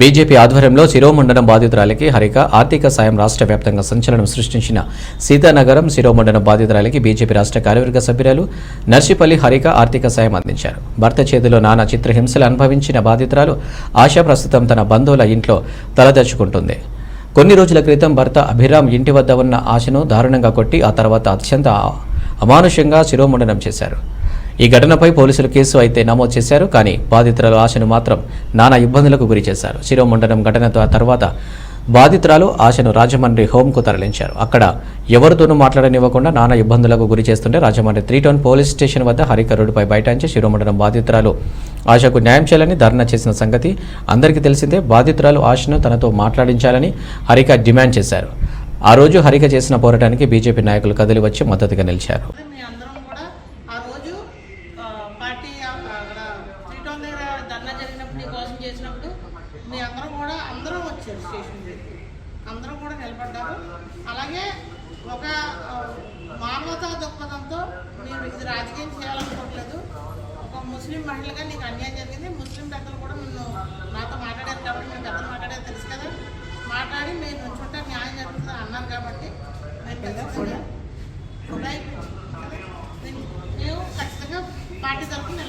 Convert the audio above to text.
BJP ఆధ్వర్యంలో శిరోమండలం బాధితురాలికి హరిక ఆర్థిక సాయం రాష్ట్ర వ్యాప్తంగా సంచలనం సృష్టించిన సీతానగరం శిరోమండలం బాధితురాలికి బీజేపీ రాష్ట్ర కార్యవర్గ సభ్యురాలు నర్సిపల్లి హరిక ఆర్థిక సాయం అందించారు. భర్త చేతిలో నానా చిత్రహింసలు అనుభవించిన బాధితురాలు ఆశ ప్రస్తుతం తన బంధువుల ఇంట్లో తలదర్చుకుంటుంది కొన్ని రోజుల క్రితం భర్త అభిరామ్ ఇంటి వద్ద ఉన్న ఆశను దారుణంగా కొట్టి ఆ తర్వాత అత్యంత అమానుషంగా శిరోముండనం చేశారు. ఈ ఘటనపై పోలీసులు కేసు అయితే నమోదు చేశారు కానీ బాధితురాలు ఆశను మాత్రం నానా ఇబ్బందులకు గురి చేశారు. శిరోమండలం ఘటన తర్వాత బాధితురాలు ఆశను రాజమండ్రి హోంకు తరలించారు. అక్కడ ఎవరితోనూ మాట్లాడనివ్వకుండా నానా ఇబ్బందులకు గురి చేస్తుంటే Rajahmundry three town police station వద్ద హరిక రోడ్డుపై బైఠాయించి శిరోమండలం బాధితురాలు ఆశకు న్యాయం చేయాలని ధర్నా చేసిన సంగతి అందరికీ తెలిసిందే. బాధితురాలు ఆశను తనతో మాట్లాడించాలని హరిక డిమాండ్ చేశారు. ఆ రోజు హరిక చేసిన పోరాటానికి బీజేపీ నాయకులు కదిలి వచ్చి మద్దతుగా నిలిచారు అదే మీ అందరం కూడా ఆ రోజు ఆ, పార్టీ అక్కడ త్రీ టౌన్ దగ్గర ధర్నా జరిగినప్పుడు కోసం చేసినప్పుడు మీ అందరం కూడా అందరం వచ్చారు స్టేషన్ దగ్గరికి. అందరం కూడా నిలబడ్డారు. అలాగే ఒక మానవతా దృక్పథంతో నేను ఇది రాజకీయం చేయాలనుకోవట్లేదు. ఒక ముస్లిం మహిళగా నీకు అన్యాయం జరిగింది. ముస్లిం పెద్దలు కూడా నిన్ను నాతో మాట్లాడారు కాబట్టి మేము పెద్దలు మాట్లాడారు తెలుసు కదా. మాట్లాడి మేము నుంచుంటే న్యాయం జరుగుతుంది అన్నాను కాబట్టి. నేను ఖచ్చితంగా పార్టీ తరఫున